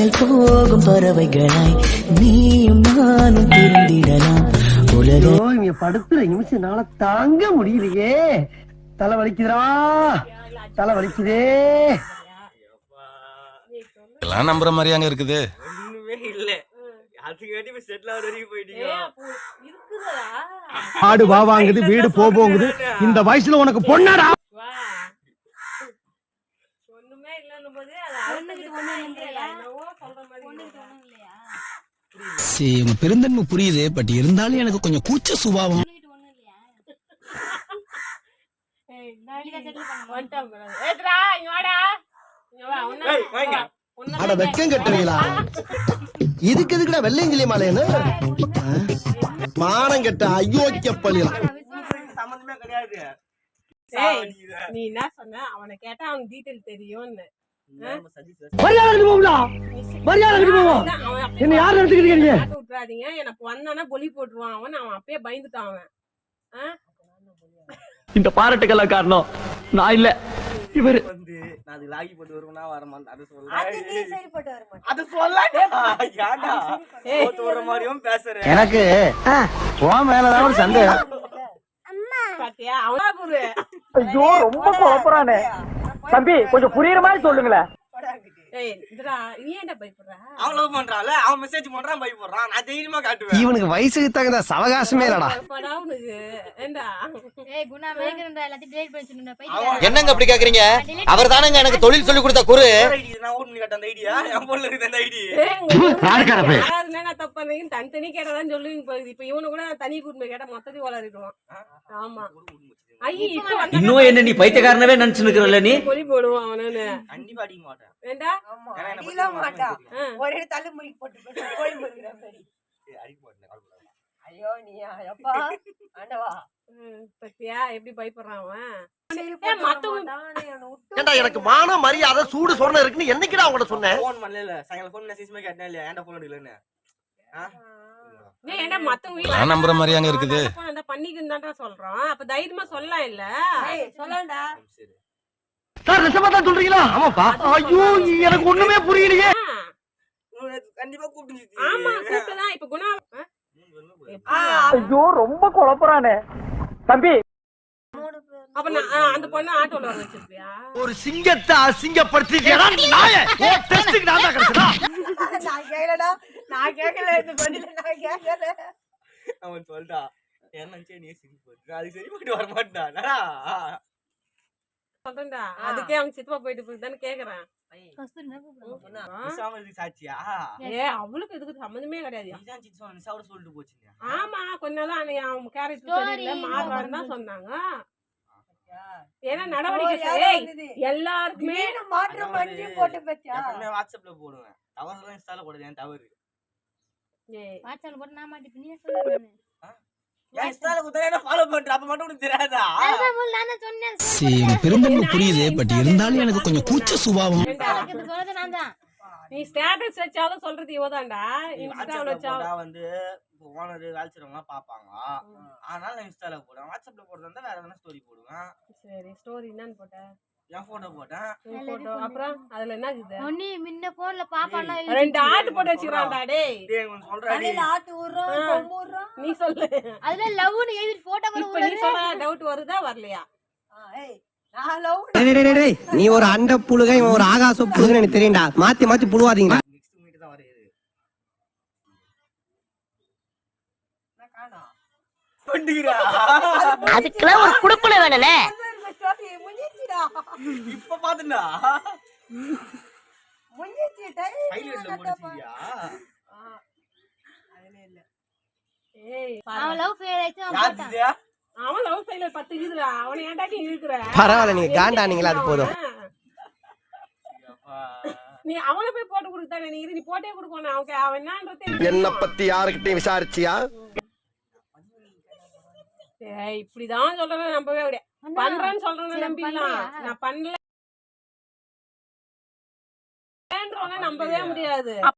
மின்னல் போகும் பறவைகளாய் நீயும் நானும் பிரிந்திடலாம் உலக ஐயோ இங்க படுத்துற நிமிஷம்னால தாங்க முடியலையே. தலை வலிக்குதுடா. தலை வலிக்குதே. எல்லாம் நம்புற மாதிரி அங்க இருக்குது ஆடு வா வாங்குது வீடு போ போங்குது. இந்த வயசுல உனக்கு பொண்ணாடா. ஒண்ணுமே இல்லன்னும் போது அது அவனுக்கு ஒண்ணும் இல்லையா? என்னவோ சொல்ற மாதிரி சரி உங்க பெருந்தன்மை புரியுது பட் இருந்தாலும் எனக்கு கொஞ்சம் கூச்ச சுபாவம். அட வெக்கம் கட்டுவீங்களா இதுக்கு எதுக்குடா வெள்ளையங்கிலி மாலையன்னு மானம் கெட்ட அயோக்கிய பள்ளிலாம் சம்மந்தமே கிடையாது. நீ என்ன சொன்ன? அவனை கேட்டா தெரியும்னு. அவன் அப்பயே என்ன யார் எடுத்துக்கிறீங்க நீங்க மாட்ட விட்டுறாதீங்க. எனக்கு வந்தானா பொலி போட்டுருவான் அவன். அவன் அப்பயே பயந்துட்டான் அவன்? இந்த பாராட்டுக்கெல்லாம் காரணம் நான் இல்ல. இவரு. வந்து நான் அது லாகி போட்டு வருவேனா வரமாட்டேன் அது சொல்ல அது சொல்ல ஏன்டா? போட்டு வர மாதிரியும் பேசுறேன் எனக்கு உன் மேலதான் ஒரு சந்தேகம். பாத்தியா? அவனா ஐயோ ரொம்ப குழப்பறானே. தம்பி கொஞ்சம் புரியுற மாதிரி சொல்லுங்களேன் இவனுக்கு வயசுக்கு தகுந்த சவகாசமே இல்லடா. என்னங்க அப்படி கேக்குறீங்க? அவர் தானங்க எனக்கு தொழில் சொல்லி கொடுத்த குரு. வேற ஐடி நான் ஓட் பண்ணி காட்ட அந்த ஐடியா என் போன்ல இருக்கு. அந்த ஐடி ஏய், உங்க யாருக்கார போய் யாருன்னா நான் தப்பு பண்ணீங்க தனித்தனி கேட்டதான் சொல்லுவீங்க போகுது இப்ப இவனு கூட தனி கூட்டு கேட்டா மொத்தத்தையும் வளரிடுவான் ஆமா. ஐயோ இப்ப வந்தா இன்னும் என்ன நீ பைத்தியக்காரனவே நினைச்சு நிக்கிறல்ல நீ? பொலி போடுவான் அவனு கண்டிப்பா அடிக்க மாட்டேன். வேண்டா ஏன்னா என்னை பத்தி உனக்கு மாட்டான். தெரியும். ஒரு தள்ளு முறி போட்டு போட்டு கோழி முறிக்கிற மாதிரி. ஏய், அடிக்க மாட்டேன் கவலைப்படாத. ஐயோ நீ அப்பா ஆண்டவா ம், பத்தியா? எப்படி பயப்படுறான் அவன்? சரி, ஏ, போட்டு மத்தவங்க- வர மாட்டான். என்னை விட்டு ஏண்டா எனக்கு மான மரியாதை சூடு சொரணை இருக்குன்னு என்னைக்குடா அவங்கள்ட்ட சொன்னேன்? போன் பண்ணல சாயங்காலம் போன் மெசேஜ் கேட்டேன் இல்லையா? ஏன்டா போன் எடுக்கலன்னு ஏன்டா மத்தவங்க நம்புற மாதிரி அங்க இருக்குது இருந்தா பண்ணிக்குன்னு சொல்றோம் அப்ப தைரியமா சொல்லலாம் இல்ல சொல்லண்டா சரி நிஜமா தான் சொல்றீங்களா ஆமாப்பா ஐயோ எனக்கு ஒண்ணுமே புரியலையே கண்டிப்பா கூப்பிட்டு ஆமா கூப்பிட்டுதான் இப்ப குணா ஐயோ ரொம்ப குழப்பறானே தம்பி அப்ப நான் ஆ, அந்த பொண்ணு ஆட்டோல வச்சிருப்பியா ஒரு சிங்கத்தை அசிங்கப்படுத்திட்டா நாய உன் டெஸ்டுக்கு நான் தான் கிடைச்சதா நான் கேட்கல இந்த பதில நான் கேட்கல அவன் சொல்லிட்டா என்ன நினைச்சே நீ சிரிப்பு வருது. அதுக்கு சரி போயிட்டு வர மாட்டானா சொல்றேன்டா அதுக்கே அவன் சித்தப்பா போயிட்டு போயிட்டு கேக்குறேன். சாட்சியா? ஏ அவளுக்கு இதுக்கு சம்மந்தமே கிடையாது. சொல்லிட்டு போச்சுங்க ஆமா கொஞ்ச நாள் அன்னைக்கு அவன் கேரக்டர் மாறுறான்னு தான் சொன்னாங்க. ஏன்னா நடவடிக்கை. எல்லாருக்குமே திடீர்னு மாற்று பண்ணி போட்டு வாட்ஸ்அப்ல போடுவேன். தவறுலாம் இன்ஸ்டால போடுது என் தவறு. வாட்ஸ்அப்ல போட்டு நான் மாட்டிப்பேன். நீயே சொல்லு நானு. என் இன்ஸ்டால குத்தா என்ன ஃபாலோ பண்ற அப்ப மட்டும் உனக்கு தெரியாதா? அதுதான் முதல்ல நான் தான் சொன்னேன். சரி உங்க பெருந்தன்மை புரியுது பட் இருந்தாலும் எனக்கு கொஞ்சம் கூச்ச சுபாவம். நீ ஸ்டேட்டஸ் வச்சாலும் சொல்றது இவதான்டா இன்ஸ்டால வச்சாலும் வந்து ஓனர் வேலை செய்றவங்க பாப்பாங்க அதனால நான் இன்ஸ்டால போடுவேன். வாட்ஸ்அப்ல போடுறதா வேற எதனா ஸ்டோரி போடுவேன். சரி ஸ்டோரி என்னன்னு போட்ட? என் போட்டோ? போட்டேன் உன் photo. அப்புறம் அதுல என்ன இருக்குது ஒண்ணு முன்ன போன்ல பாப்பான்னா ரெண்டு ஆட்டு போட்டு வச்சுக்கிறான்டா டேய். டேய் உனக்கு சொல்றேன் தலையில ஆட்டு விடுறோம் ஆ. கொம்பு விடுறோம் நீ சொல்லு. அதுல லவ்னு எழுதி போட்டோ கூட இப்ப நீ சொல்ற டவுட் வருதா வரலையா? ஏய், நீ ஒரு அண்ட புழுக இவன் ஒரு ஆகாச புழுகன்னு எனக்கு தெரியும்டா. மாத்தி மாத்தி புழுவாதீங்க நெக்ஸ்ட் மீட் தான் வருது அதுக்கெல்லாம் ஒரு குடுப்புல முடிஞ்சிச்சுடா. இப்ப பாத்துடா முடிஞ்சிச்சு, time ஹைலைட்ல அதுல இல்ல. ஏய் அவன் லவ் ஃபெயில் ஆயிடுச்சு அவன் போட்டான். அவன் லவ் ஃபெயிலியர் பத்து இருக்குதுடா அவனை ஏன்டா நீ இருக்கிற பரவாயில்ல நீங்க காண்டானீங்களா அது போதும். நீ அவனை போய் போட்டு கொடுத்தானே நீ இரு, நீ போட்டே கொடுக்கணும் அவன் கே- அவன் என்னன்றது என்ன. பத்தி யாருக்கிட்டையும் விசாரிச்சியா இப்படிதான் சொல்றேன் நம்பவே முடியாது. பண்றேன்னு சொல்றேன்னு நம்பிடலாம். பண்றியா? நான் பண்ணல நம்பவே முடியாது.